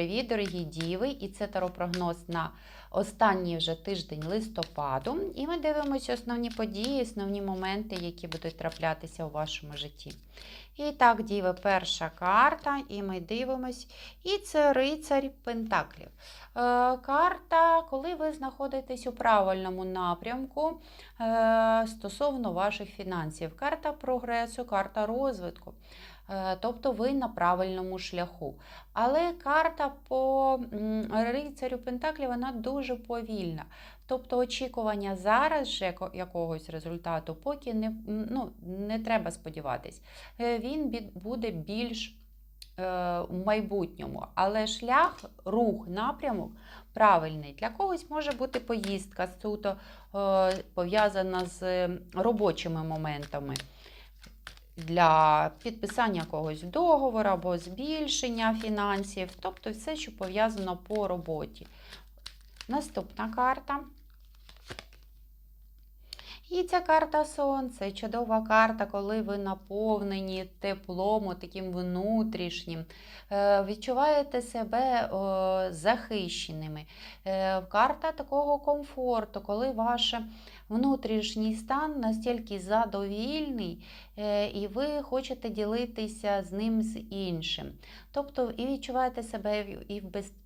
привіт, дорогі діви! І це таропрогноз на останній вже тиждень листопаду. І ми дивимося основні події, основні моменти, які будуть траплятися у вашому житті. І так, діви, перша карта, і ми дивимось. І це рицарь Пентаклів. Е, карта, коли ви знаходитесь у правильному напрямку е, стосовно ваших фінансів. Карта прогресу, карта розвитку. Е, Тобто ви на правильному шляху. Але карта по рицарю Пентаклі вона дуже повільна. Тобто очікування зараз же якогось результату, поки не, ну, не треба сподіватись. Е, Він буде більш е, в майбутньому, але шлях, рух, напрямок правильний. Для когось може бути поїздка суто пов'язана з робочими моментами для підписання якогось договору або збільшення фінансів, тобто все, що пов'язано по роботі. Наступна карта. І ця карта Сонце, чудова карта, коли ви наповнені теплом, таким внутрішнім, Е, відчуваєте себе захищеними. Е, Карта такого комфорту, коли ваш внутрішній стан настільки задовільний, е, і ви хочете ділитися з ним з іншим. Тобто і відчуваєте себе і в безпеці,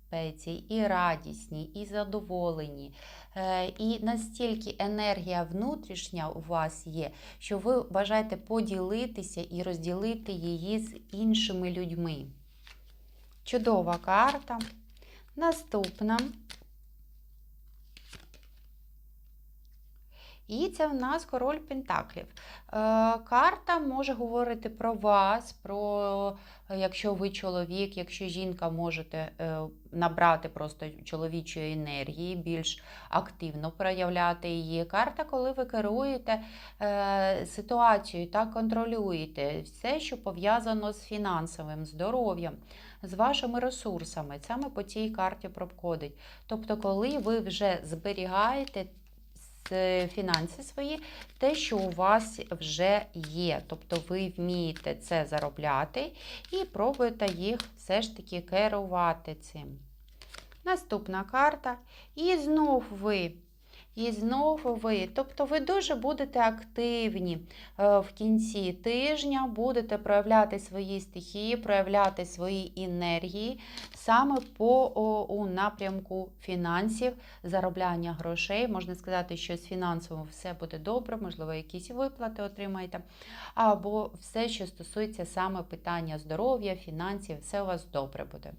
і радісні, і задоволені. Е, І настільки енергія внутрішня у вас є, що ви бажаєте поділитися і розділити її з іншими людьми. Чудова карта. Наступна. І це в нас король Пентаклів. Е, карта може говорити про вас, про якщо ви чоловік, якщо жінка можете е, набрати просто чоловічої енергії, більш активно проявляти її. Карта, коли ви керуєте е, ситуацією та контролюєте все, що пов'язано з фінансовим здоров'ям, з вашими ресурсами. Саме по цій карті проходить. Тобто, коли ви вже зберігаєте фінанси свої, те, що у вас вже є. Тобто ви вмієте це заробляти і пробуєте їх все ж таки керувати цим. Наступна карта. І знов ви. І знову ви. Тобто ви дуже будете активні е, в кінці тижня, будете проявляти свої стихії, проявляти свої енергії саме по у напрямку фінансів, заробляння грошей. Можна сказати, що з фінансовим все буде добре, можливо, якісь виплати отримаєте. Або все, що стосується саме питання здоров'я, фінансів, все у вас добре буде.